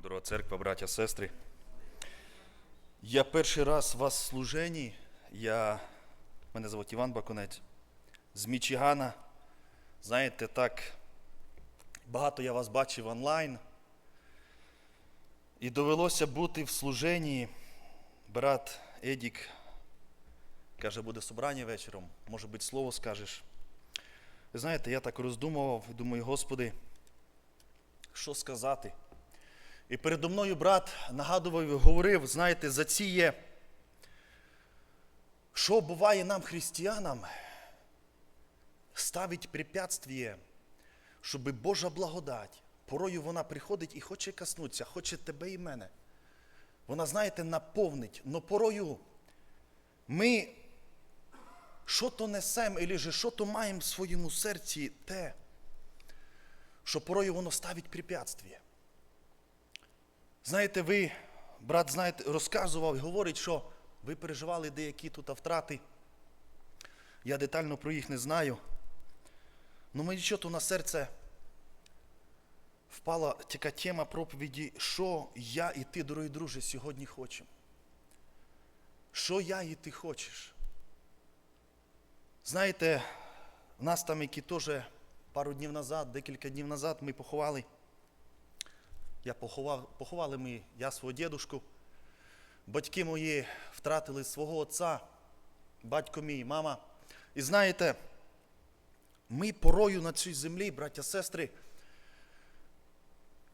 вам, дорога церква, браття, сестри. Я перший раз у вас в служенні. Я... Мене звуть Іван Бакунець з Мічигана. Знаєте, так багато я вас бачив онлайн. І довелося бути в служенні. Брат Едік каже, буде собрання вечором. Може бути, слово скажеш. Ви знаєте, я так роздумував думаю, Господи, що сказати? І передо мною брат нагадував і говорив, знаєте, за ці є, що буває нам, християнам, ставить препятствие, щоб Божа благодать, порою вона приходить і хоче коснутися, хоче тебе і мене. Вона, знаєте, наповнить, но порою ми що то несемо, або що то маємо в своєму серці те, що порою воно ставить препятствие. Знаєте, ви, брат, знаєте, розказував і говорить, що ви переживали деякі тут втрати. Я детально про їх не знаю. Ну мені що то на серце впала така тема проповіді, що я і ти, дорогі друже, сьогодні хочемо. Що я і ти хочеш? Знаєте, нас там, які теж пару днів назад, декілька днів назад ми поховали. Я поховав, поховали ми, я свого дідушку. Батьки мої втратили свого отця, батько мій, мама. І знаєте, ми порою на цій землі, браття, сестри,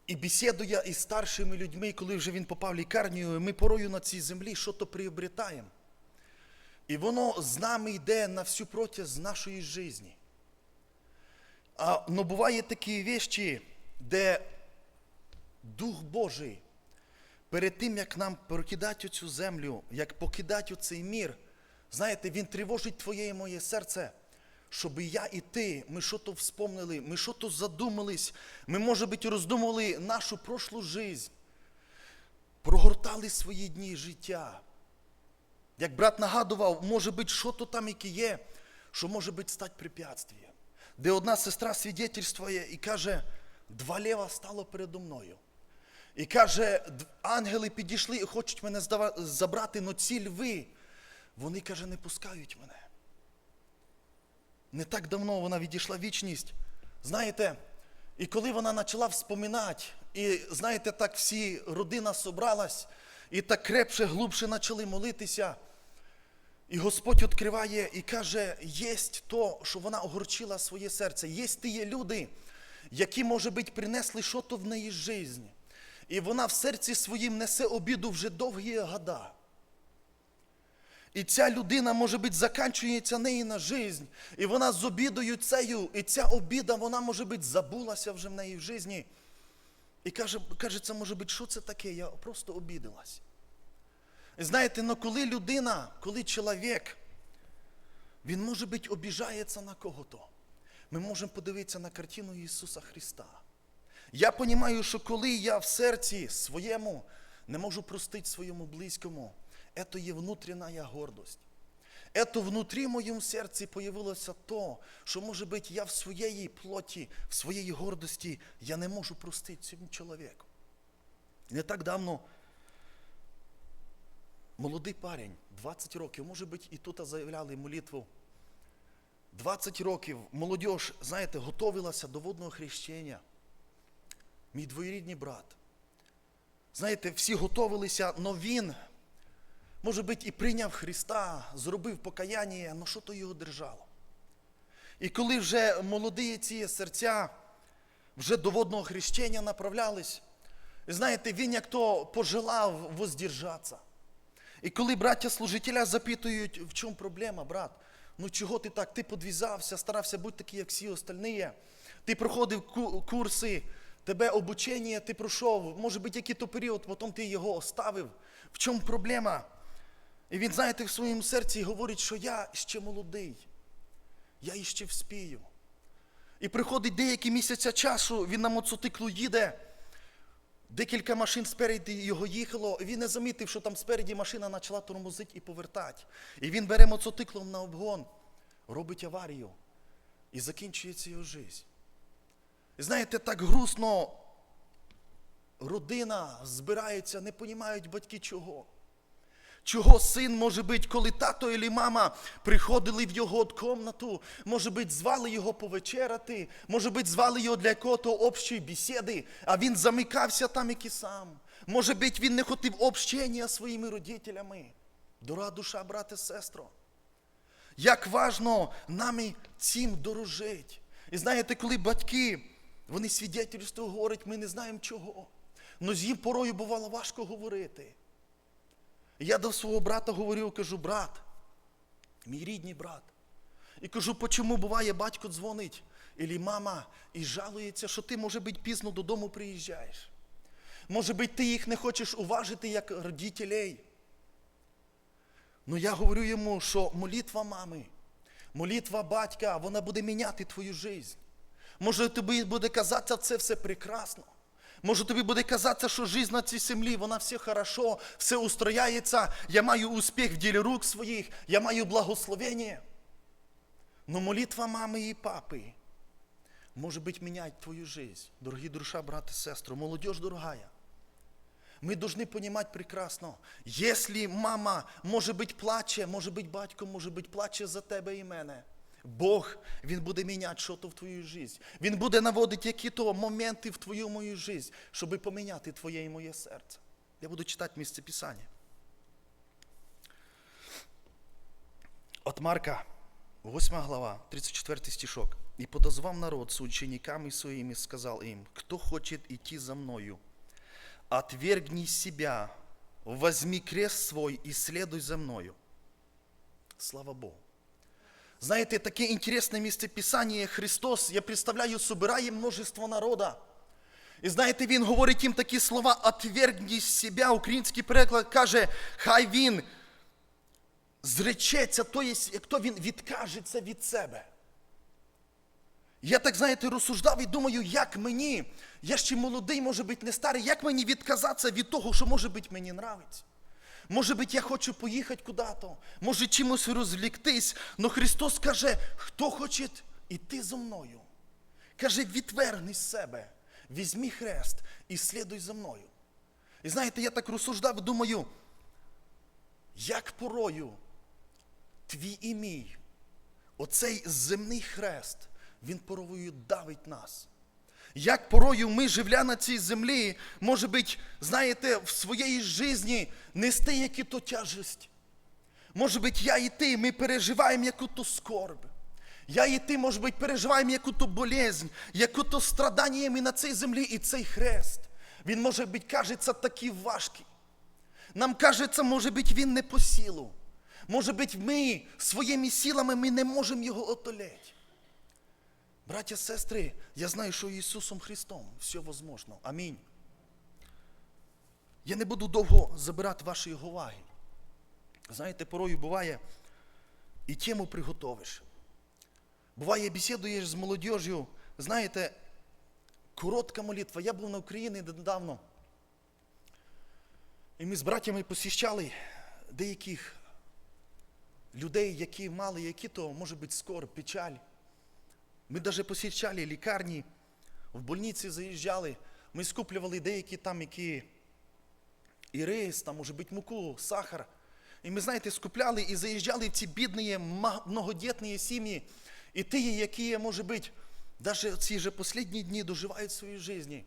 і бесідуя із старшими людьми, коли вже він попав в лікарню, ми порою на цій землі що-то приобретаємо. І воно з нами йде на всю протязь нашої житті. А но буває такі вещі, де Дух Божий перед тим, як нам покидати цю землю, як покидати цей мір, знаєте, Він тривожить твоє і моє серце, щоб я і ти, ми що то вспомнили, ми що то задумались, ми, може бути, роздумували нашу прошлу жизнь, прогортали свої дні життя. Як брат нагадував, може бути, що то там яке є, що може бути стати препятствием. Де одна сестра свідетельствує і каже, два лева стало передо мною. І каже, ангели підійшли і хочуть мене забрати, но ці льви, вони, каже, не пускають мене. Не так давно вона відійшла вічність. Знаєте, і коли вона почала вспоминати, і знаєте, так всі родина собралась, і так крепше, глубше почали молитися. І Господь відкриває і каже, єсть то, що вона огорчила своє серце. Є ті люди, які, може бути, принесли щось в неї життя. І вона в серці своїм несе обіду вже довгі года. І ця людина, може бути, заканчується неї на життя. І вона з обідою цею, і ця обіда, вона, може бути, забулася вже в неї в житті. І каже, каже, це може бути, що це таке? Я просто обідалась. І знаєте, ну коли людина, коли чоловік, він може бути обіжається на кого-то. Ми можемо подивитися на картину Ісуса Христа. Я розумію, що коли я в серці своєму не можу простити своєму близькому, це є внутрішня гордость. Это внутрі моєму серці появилося то, що, може бути, я в своєї плоті, в своєї гордості, я не можу простити цьому чоловіку. Не так давно молодий парень, 20 років, може бути, і тут заявляли молитву. 20 років молодь, знаєте, готовилася до водного хрещення. Мій двоюрідний брат. Знаєте, всі готовилися, але він, може бути, і прийняв Христа, зробив покаяння, але що то його держало? І коли вже молоді ці серця вже до водного хрещення направлялись, знаєте, він як то пожелав воздержатися. І коли браття служителя запитують, в чому проблема, брат? Ну чого ти так? Ти подвізався, старався бути такий, як всі остальні. Ти проходив курси, тебе обучення ти пройшов, може бути, який то період, потім ти його оставив. В чому проблема? І він, знаєте, в своєму серці говорить, що я ще молодий, я іще вспію. І приходить деякі місяця часу, він на мотоциклу їде, Декілька машин спереді його їхало, і він не замітив, що там спереді машина почала тормозити і повертати. І він бере мотоциклом на обгон, робить аварію і закінчується його життя. І знаєте, так грустно родина збирається, не понімають батьки чого. Чого син може бути, коли тато і мама приходили в його комнату, може бути, звали його повечеряти, може бути, звали його для якого-то общої бесіди, а він замикався там як і сам. Може бути, він не хотів общення своїми родителями. Дорога душа, брате, сестро. Як важно нам цим дорожить. І знаєте, коли батьки, вони свідетельство говорять, ми не знаємо чого. Но з їм порою бувало важко говорити. Я до свого брата говорив, кажу, брат, мій рідний брат. І кажу, почому буває, батько дзвонить, і мама і жалується, що ти, може бути, пізно додому приїжджаєш. Може бути, ти їх не хочеш уважити як родителей. Ну я говорю йому, що молитва мами, молитва батька, вона буде міняти твою життя. Може тобі буде казатися, це все прекрасно. Може тобі буде казатися, що життя на цій землі, вона все хорошо, все устрояється, я маю успіх в ділі рук своїх, я маю благословення. Но молитва мами і папи може бути міняти твою життя. Дорогі душа, брат і сестру, молодіж дорогая. Мы должны понимать прекрасно, если мама, може бути, плаче, може бути, батько, може бути, плаче за тебе і мене. Бог, Він буде міняти щось в твою життя. Він буде наводити які-то моменти в твою мою життя, щоб поміняти твоє і моє серце. Я буду читати місце Писання. От Марка, 8 глава, 34 стишок. «И подозвав народ с учениками своими, сказал им, кто хочет идти за мною, отвергни себя, возьми крест свой и следуй за мною. Слава Богу. Знаєте, таке інтересне місце Писання Христос, я представляю, собирає множество народа. І знаєте, Він говорить їм такі слова «отвергни себя», український переклад каже, хай він зречеться, то є, як він відкажеться від себе. Я так, знаєте, розсуждав і думаю, як мені, я ще молодий, може бути, не старий, як мені відказатися від того, що, може бути, мені нравиться. Може бути, я хочу поїхати куди-то, може чимось розвліктись, але Христос каже, хто хоче йти зо мною. Каже, відвергни з себе, візьми хрест і слідуй за мною. І знаєте, я так розсуждав, думаю, як порою твій і мій, оцей земний хрест, він порою давить нас. Як порою ми, живля на цій землі, може бути, знаєте, в своїй житті нести які-то тяжесть. Може бути, я і ти, ми переживаємо яку-то скорбь. Я і ти, може бути, переживаємо яку-то болезнь, яку-то страдання ми на цій землі і цей хрест. Він, може бути, кажеться такий важкий. Нам кажеться, може бути, він не по силу. Може бути, ми своїми силами ми не можемо його отолeti. Браття, сестри, я знаю, що Ісусом Христом все возможно. Амінь. Я не буду довго забирати вашої уваги. Знаєте, порою буває, і тему приготовиш. Буває, бесідуєш з молодіжю, знаєте, коротка молитва. Я був на Україні недавно. І ми з братями посіщали деяких людей, які мали які-то, може бути, скор, печаль. Ми навіть посічали лікарні, в больниці заїжджали, ми скуплювали деякі там, які і рис, там, може бути, муку, сахар. І ми, знаєте, скупляли і заїжджали в ці бідні, многодітні сім'ї, і ті, які, може бути, навіть ці же останні дні доживають свої житті.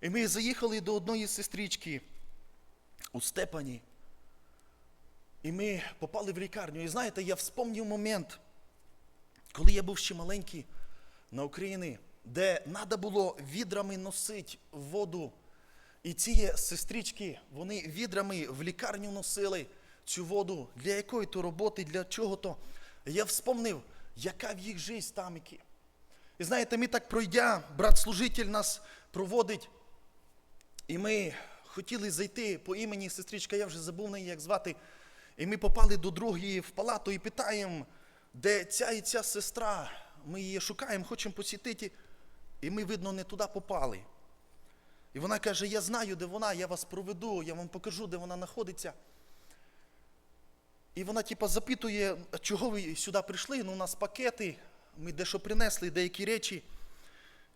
І ми заїхали до одної сестрички у Степані. І ми попали в лікарню. І знаєте, я вспомнив момент, коли я був ще маленький на Україні, де треба було відрами носити воду. І ці сестрички, вони відрами в лікарню носили цю воду для якої-то роботи, для чого-то. Я вспомнив, яка в їх життя там які. І знаєте, ми так пройдя, брат-служитель нас проводить, і ми хотіли зайти по імені сестричка, я вже забув неї, як звати. І ми попали до другої в палату і питаємо, де ця і ця сестра. Ми її шукаємо, хочемо посітити, і ми, видно, не туди попали. І вона каже: Я знаю, де вона, я вас проведу, я вам покажу, де вона знаходиться. І вона, типа, запитує, чого ви сюди прийшли? Ну, у нас пакети, ми дещо принесли, деякі речі.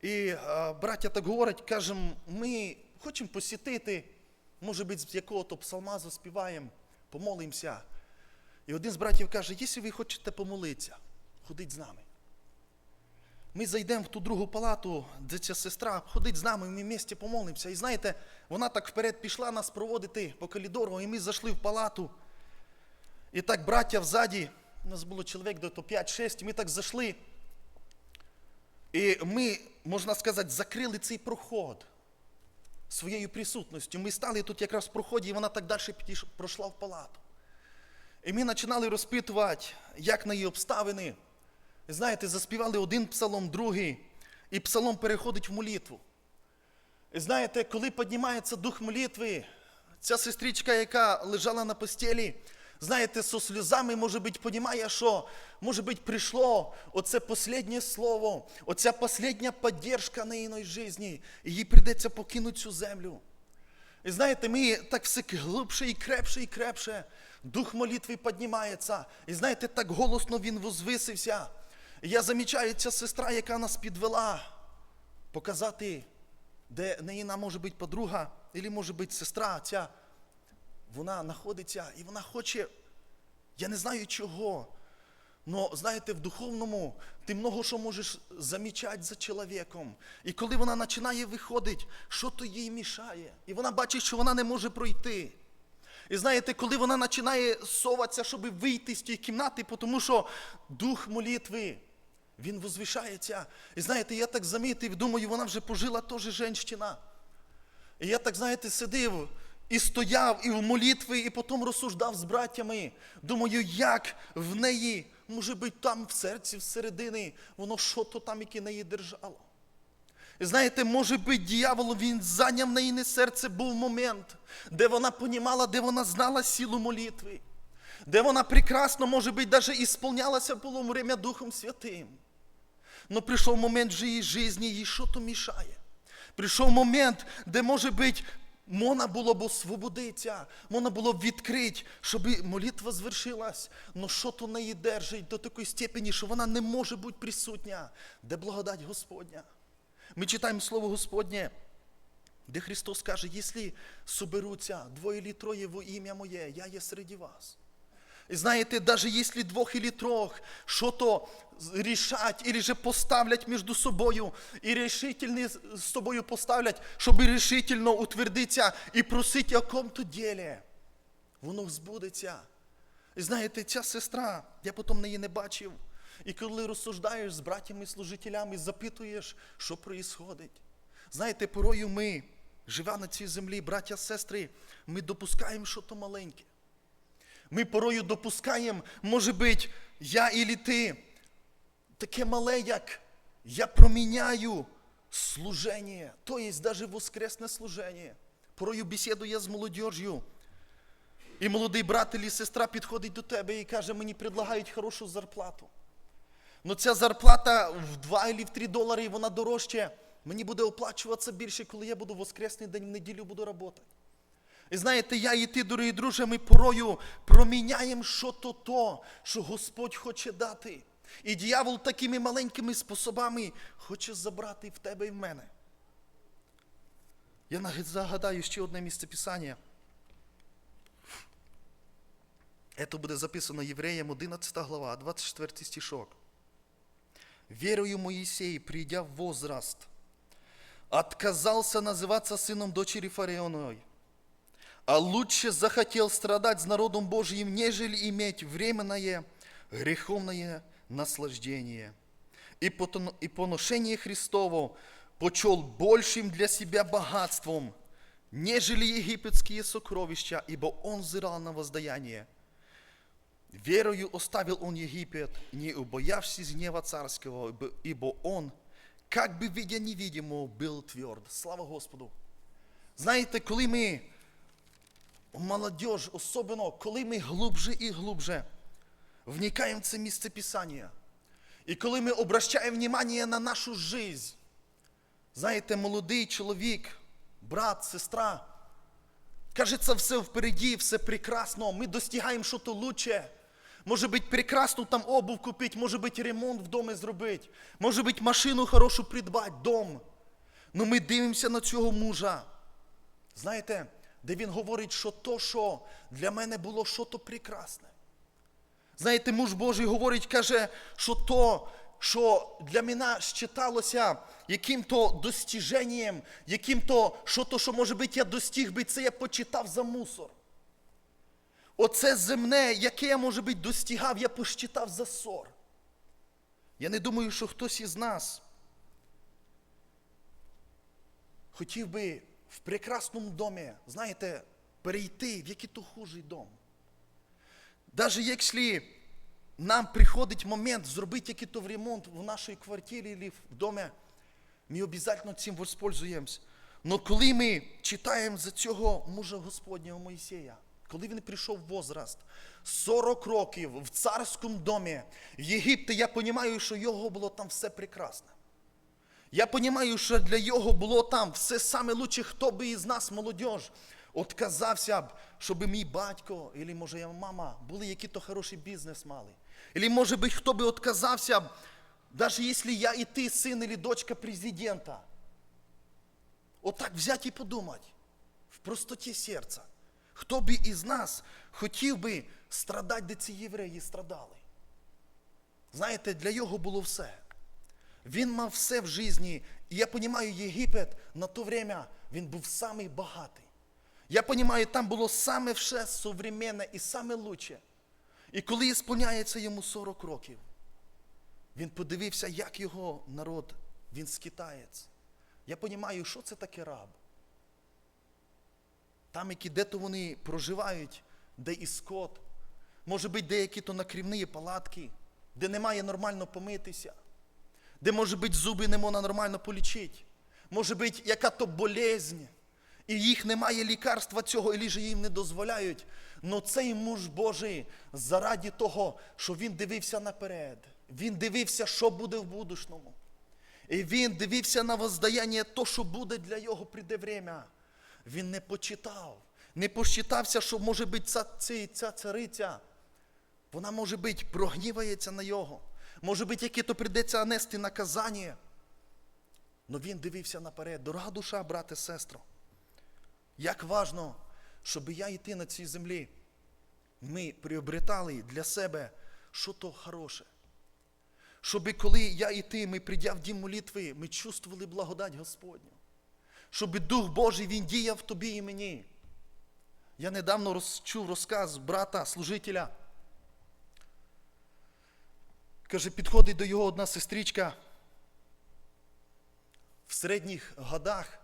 І а, браття так говорять, кажемо, ми хочемо посітити, може бути, з якого-то псалма заспіваємо, помолимося. І один з братів каже, якщо ви хочете помолитися, ходіть з нами. Ми зайдемо в ту другу палату, де ця сестра ходить з нами, ми вместе помолимося. І знаєте, вона так вперед пішла нас проводити по коридору, і ми зайшли в палату. І так браття взаді, у нас було чоловік до 5-6, ми так зайшли. І ми, можна сказати, закрили цей проход своєю присутністю. Ми стали тут якраз в проході, і вона так далі пройшла в палату. І ми починали розпитувати, як на її обставини. І знаєте, заспівали один псалом, другий, і псалом переходить в молитву. І знаєте, коли піднімається дух молитви, ця сестричка, яка лежала на постелі, знаєте, со сльозами, може бути, понімає, що, може бути, прийшло оце останнє слово, оця остання підтримка на її житті, і їй прийдеться покинути цю землю. І знаєте, ми так все глибше і крепше і крепше. Дух молитви піднімається. І знаєте, так голосно він возвисився. І я замічаю, ця сестра, яка нас підвела, показати, де неїна може бути подруга, або може бути сестра ця. Вона знаходиться і вона хоче, я не знаю чого. Но знаєте, в духовному ти много що можеш замічати за чоловіком. І коли вона починає виходити, що то їй мішає. І вона бачить, що вона не може пройти. І знаєте, коли вона починає соватися, щоб вийти з тієї кімнати, тому що дух молитви, він возвишається. І знаєте, я так замітив, думаю, вона вже пожила теж жінщина. І я так, знаєте, сидів і стояв, і в молитві, і потім розсуждав з братями. Думаю, як в неї, може бути, там в серці, всередині, воно що то там, яке неї держало. І знаєте, може бути, дьявол, він зайняв на її серце, був момент, де вона понімала, де вона знала силу молитви, де вона прекрасно, може бути, навіть ісполнялася було время Духом Святим. Но прийшов момент в її житті, їй що то мішає. Прийшов момент, де, може бути, можна було б освободитися, можна було б відкрити, щоб молитва звершилась. Но що то неї держить до такої степені, що вона не може бути присутня, де благодать Господня. Ми читаємо Слово Господнє, де Христос каже, якщо соберуться двоє или троє во ім'я Моє, я є серед вас. І знаєте, навіть якщо двох или трьох, що то рішать, или же поставлять між собою, і решительно з собою поставлять, щоб решительно утвердитися і просити о ком-то ділі, воно збудеться. І знаєте, ця сестра, я потім неї не бачив. І коли розсуждаєш з братями-служителями, запитуєш, що відбувається. Знаєте, порою ми, живя на цій землі, браття, сестри, ми допускаємо щось маленьке. Ми порою допускаємо, може бути, я і ти, таке мале, як я проміняю служення, то є навіть воскресне служення. Порою бесідує з молодіжю. І молодий брат і сестра підходить до тебе і каже, мені предлагають хорошу зарплату. Ну ця зарплата в 2 або в 3 долари, і вона дорожче. Мені буде оплачуватися більше, коли я буду в воскресний день в неділю буду працювати. І знаєте, я і ти, дорогі друже, ми порою проміняємо що то то, що Господь хоче дати. І дьявол такими маленькими способами хоче забрати в тебе і в мене. Я загадаю ще одне місце Писання. Це буде записано Євреям 11 глава, 24 стишок. Верою Моисей, придя в возраст, отказался называться сыном дочери Фараоновой, а лучше захотел страдать с народом Божьим, нежели иметь временное греховное наслаждение. И, потон- и поношение Христово почел большим для себя богатством, нежели египетские сокровища, ибо он взирал на воздаяние. Верою оставил он Египет, не убоявшись гнева царского, ибо- он, как бы видя невидимого, был тверд. Слава Господу! Знаєте, коли ми, молодіж, особливо, коли ми глубже і глубже вникаємо в це місце Писання, і коли ми обращаємо внимание на нашу жизнь, знаєте, молодий чоловік, брат, сестра, Кажется, все впереді, все прекрасно. Ми достигаємо щось лучше. Може бути, прекрасну там обув купити, може бути, ремонт в домі зробити, може бути, машину хорошу придбати, дом. Но ми дивимося на цього мужа. Знаєте, де він говорить, що то, що для мене було що то прекрасне. Знаєте, муж Божий говорить, каже, що то, що для мене считалося яким-то достіженням, яким-то, що то, що, може бути, я достиг би, це я почитав за мусор. Оце земне, яке я, може бути, достигав, я посчитав за сор. Я не думаю, що хтось із нас хотів би в прекрасному домі, знаєте, перейти в який-то хужий дом. Даже якщо нам приходить момент зробити якийсь ремонт в нашій квартирі або в домі, ми обов'язково цим воспользуємось. Но коли ми читаємо за цього мужа Господнього Моїсея, коли він прийшов в возраст 40 років в царському домі в Єгипті, я розумію, що його було там все прекрасно. Я розумію, що для його було там все лучше, хто би із нас, молодіж, отказався б, щоб мій батько, або може я мама, були який-то хороший бізнес мали. Або може би хто би отказався б, навіть якщо я і ти, син або дочка президента. Отак взяти і подумати, в простоті серця. Хто би із нас хотів би страдати, де ці євреї страдали? Знаєте, для його було все. Він мав все в житті. І я розумію, Єгипет на то время він був самий багатий. Я розумію, там було саме все современне і саме лучше. І коли ісполняється йому 40 років, він подивився, як його народ, він скитаєць. Я розумію, що це таке раб. Там, які де-то вони проживають, де і скот, може бути деякі то накрівні палатки, де немає нормально помитися, де, може бути, зуби не можна нормально полічити, може бути, яка то болезнь, і їх немає лікарства цього, і же їм не дозволяють. Но цей муж Божий заради того, що він дивився наперед, він дивився, що буде в будущому. І він дивився на воздаяння, то, що буде для його прийде время. Він не почитав, не посчитався, що може бути ця, ця, ця цариця. Вона, може бути, прогнівається на його. Може бути, яке то прийдеться нести наказання. Но він дивився наперед. Дорога душа, брате, сестро. Як важно, щоб я і ти на цій землі, ми приобретали для себе що то хороше. Щоб коли я і ти, ми прийдя в дім молитви, ми чувствували благодать Господню. Щоб Дух Божий Він діяв тобі і мені. Я недавно роз, чув розказ брата, служителя. Каже, підходить до його одна сестричка в середніх годах.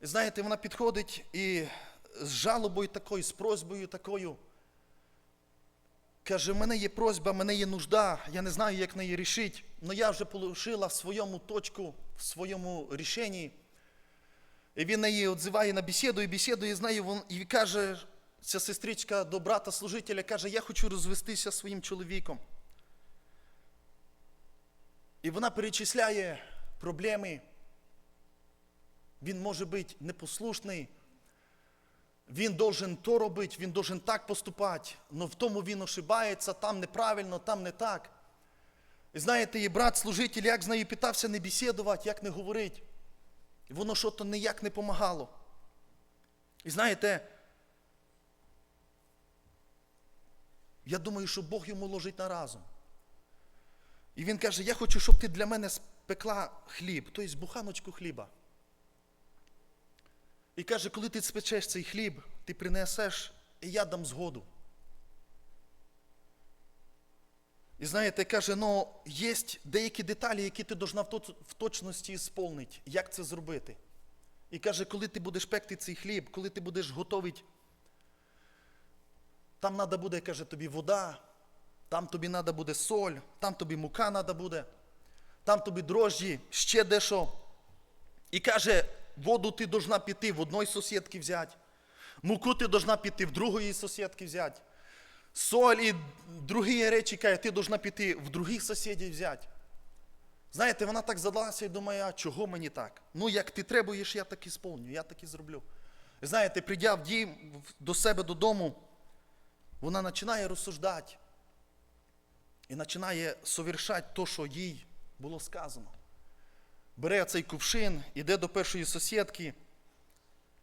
Знаєте, вона підходить і з жалобою такою, з просьбою такою. Каже, в мене є просьба, в мене є нужда, я не знаю, як неї рішити, але я вже полишила в своєму точку, в своєму рішенні. І він неї відзиває на бесіду, і бесідує з нею, і каже, ця сестричка до брата служителя, каже, я хочу розвестися своїм чоловіком. І вона перечисляє проблеми. Він може бути непослушний, він должен то робити, він должен так поступати, але в тому він ошибається, там неправильно, там не так. І знаєте, і брат служитель, як з нею питався не бесідувати, як не говорити. І воно що то ніяк не помагало. І знаєте, я думаю, що Бог йому ложить на разум. І він каже, я хочу, щоб ти для мене спекла хліб, тобто буханочку хліба. І каже, коли ти спечеш цей хліб, ти принесеш, і я дам згоду. І знаєте, каже, ну, є деякі деталі, які ти должна в точності ісполнити. Як це зробити? І каже, коли ти будеш пекти цей хліб, коли ти будеш готовити, там треба буде, каже, тобі вода, там тобі треба буде соль, там тобі мука треба буде, там тобі дрожжі, ще дещо. І каже, воду ти должна піти в одної сусідки взяти, муку ти должна піти в другої сусідки взяти, соль і другі речі, каже, ти должна піти в других сусідів взяти. Знаєте, вона так задалася і думає, а чого мені так? Ну, як ти требуєш, я так і сповню, я так і зроблю. І знаєте, прийдя в дім до себе додому, вона починає розсуждати і починає совершати те, що їй було сказано. Бере цей кувшин, іде до першої сусідки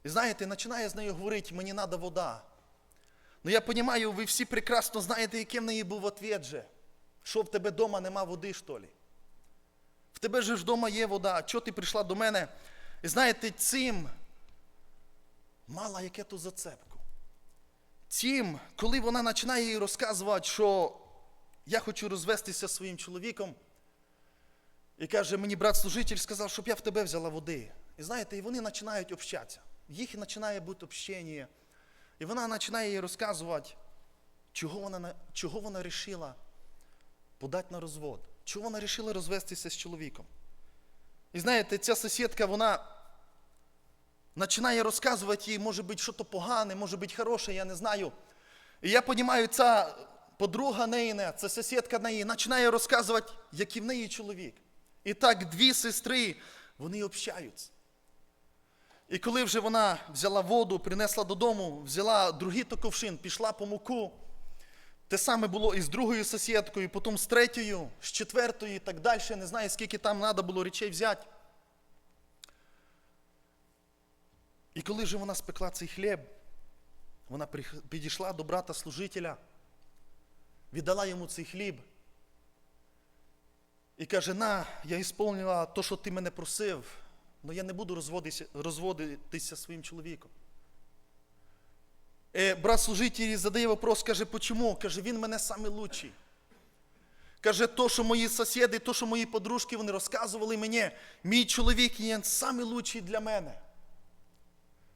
І знаєте, починає з нею говорити, мені треба вода. Ну я розумію, ви всі прекрасно знаєте, який в неї був відповідь же. Що в тебе вдома нема води, що ли? В тебе ж вдома є вода, чого ти прийшла до мене? І знаєте, цим мала яке то зацепку. Цим, коли вона починає їй розказувати, що я хочу розвестися своїм чоловіком, і каже, мені брат-служитель сказав, щоб я в тебе взяла води. І знаєте, і вони починають общатися. Їх починає бути общення. І вона починає їй розказувати, чого вона, чого вона вирішила подати на розвод. Чого вона вирішила розвестися з чоловіком. І знаєте, ця сусідка, вона починає розказувати їй, може бути, що то погане, може бути хороше, я не знаю. І я розумію, ця подруга неїна, ця сусідка неї, починає розказувати, який в неї чоловік. І так дві сестри, вони общаються. І коли вже вона взяла воду, принесла додому, взяла другий то ковшин, пішла по муку. Те саме було і з другою сусідкою, потім з третьою, з четвертою і так далі. Не знаю, скільки там треба було речей взяти. І коли вже вона спекла цей хліб, вона підійшла до брата служителя, віддала йому цей хліб. І каже: на, я ісполнила те, що ти мене просив, але я не буду розводитися, розводитися своїм чоловіком. Е, брат служитель задає вопрос, каже, почему? Каже, він мене лучший. Каже, то, що мої сусіди, то, що мої подружки, вони розказували мені, мій чоловік є лучший для мене.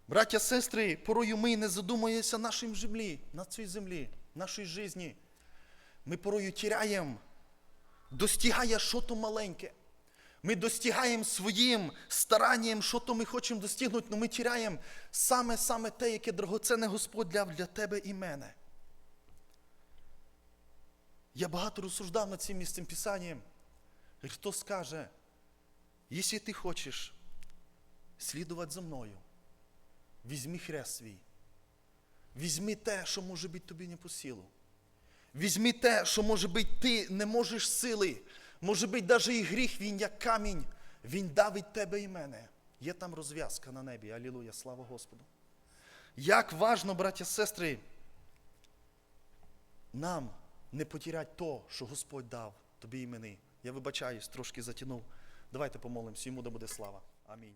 Браття, сестри, порою ми не задумуємося нашій землі, на цій землі, нашій житті. Ми порою тіряємо, достигає що то маленьке. Ми достигаємо своїм старанням, що то ми хочемо достигнути, але ми тіряємо саме-саме те, яке драгоценне Господь дав для тебе і мене. Я багато розсуждав над цим місцем Писанням. Хто скаже, якщо ти хочеш слідувати за мною, візьми хрест свій. Візьми те, що може бути тобі не по силу. Візьми те, що може бути ти не можеш сили. Може бути, навіть і гріх, він як камінь, він давить тебе і мене. Є там розв'язка на небі. Алілуя, слава Господу. Як важно, браття сестри, нам не потіряти то, що Господь дав тобі і мені. Я вибачаюсь, трошки затягнув. Давайте помолимося, йому да буде слава. Амінь.